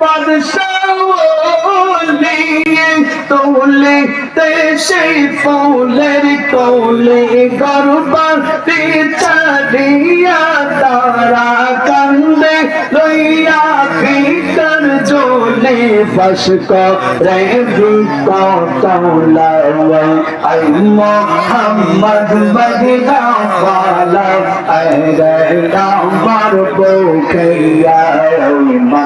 বাদশাহলি তোলে দেশে পৌলের কোলে গরবার ছাড়িয়া তারা কান্দে লইয়া ভিতর জোলে বস করে বিকলা আই মোহাম্মদ মদিনা ওয়ালা আই রে রামার বোকেয়া মা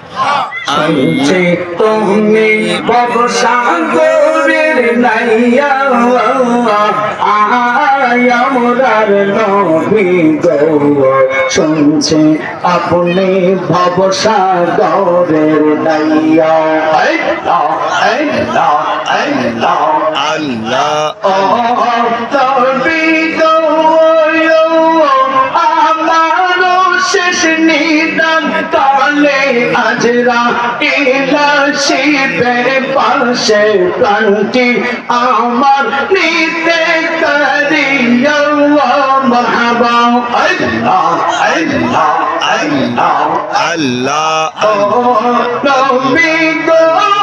শুনছে তুমি ববসাগরের নাইয়া আমরার নবী গো। শুনছে আপনি ভবসাগরের নাইয়া। আল্লাহ আল্লাহ। আল্লাহ আজরা এলা শিবের পাশে প্রাণটি আমার নিতে করিয়া মহাবা আল্লাহ আল্লাহ আল্লাহ আল্লাহ। নবী গো।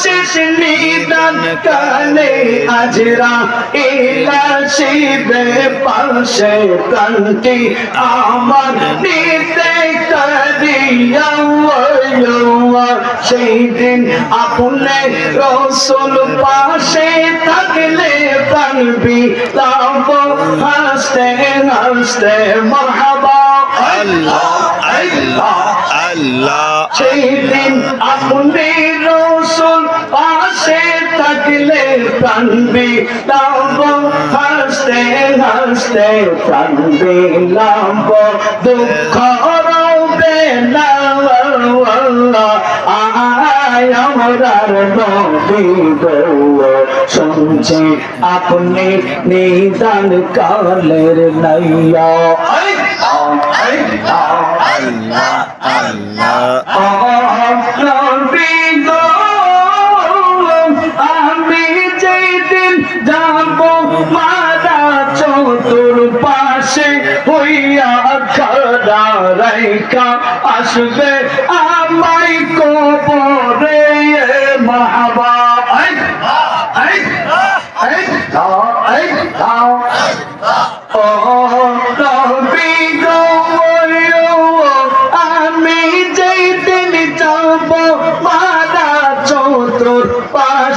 শেষ নিদান কালে আজরা এলা শিবে পাশে কান্তি আমার নিতে করিয়া সেই দিন আপনি রসুল পাশে থাকলে পানবি তাব হাসতে হাসতে মহাবা। আল্লাহ আল্লাহ আল্লাহ। সেই দিন আপনি প্রাণবি লাভ হাসতে হাসতে প্রাণবি লাভ দুঃখ রবে না আয় আমরার নবী গো শুনছে আপনি নিদান কালের নাইয়া। আল্লাহ। আল্লাহ আল্লাহ। রাইকা আসবে আমাই কবরে মাহবা। আই আই আই দাও আই। দাও ও নবী গো আমি যেই যাব মারা চতুর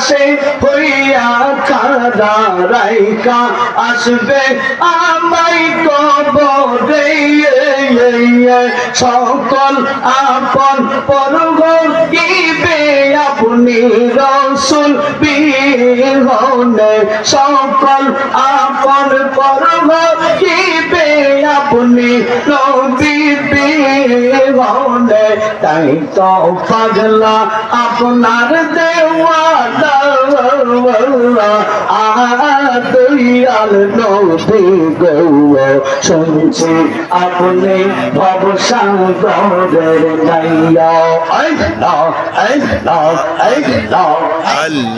পাশে হইয়া খারা রাইকা আসবে আমাই কবরে। সকল আপন পরগিবে আপনি রসুল বিহনে। সকল আপন পরগিবে আপনি তাই তো পাগলা আপনার দেওয়া দয়াল নবী গৌ শুনছি আপনি ভবসাগরের নাইয়া আল্লাহ আল্লাহ আল্লাহ আল্লাহ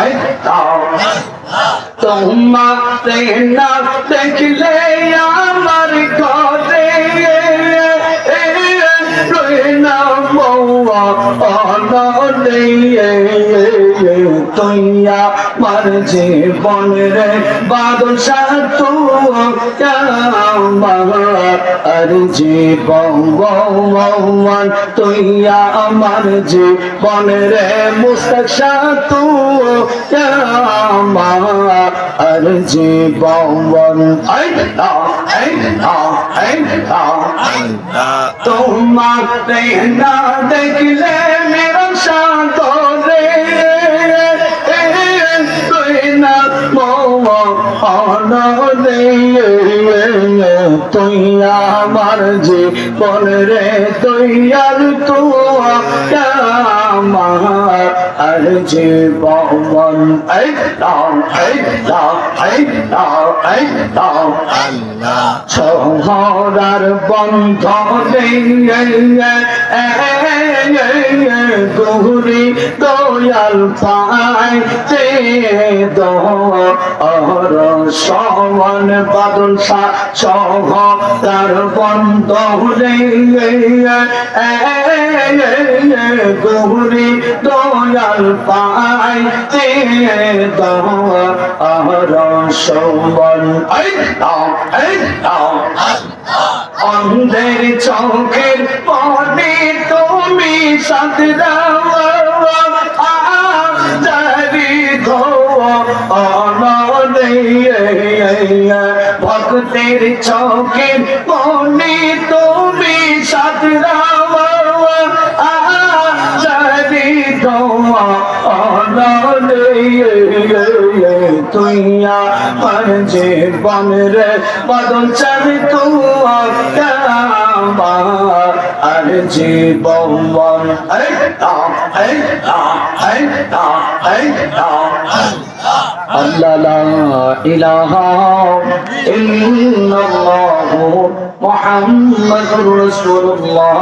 আল্লাহ তোমাতে না দেখলে আমার ঘরে মার জীবন রে বাদশা তু আর জীবন তৈয়া আমার জীবন রে মুস্তাকশা তু আর আল্লাহ আল্লাহ আল্লাহ দেখলে মেরা তুই আমার জীবন রে তুই আর তু আমার। আর জীবন এই দাও এই দাও এই দাও এই দাও আল্লাহ। সহরার বন্ধ গৌরী দয়াল পাইতে দর সমান বাদল সহরার বন্ধ গৌরী দয়াল এই দাও এই দাও অন্ধের চোখের পরে তুমি সাতরি ভক্তের চোখের জীবন রে বদল চাবি আর জীবন এই তা এই তা আল্লাহ লা ইলাহা ইল্লাল্লাহু মুহাম্মাদুর রাসূলুল্লাহ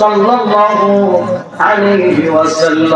সাল্লাল্লাহু আলাইহি ওয়াসাল্লাম।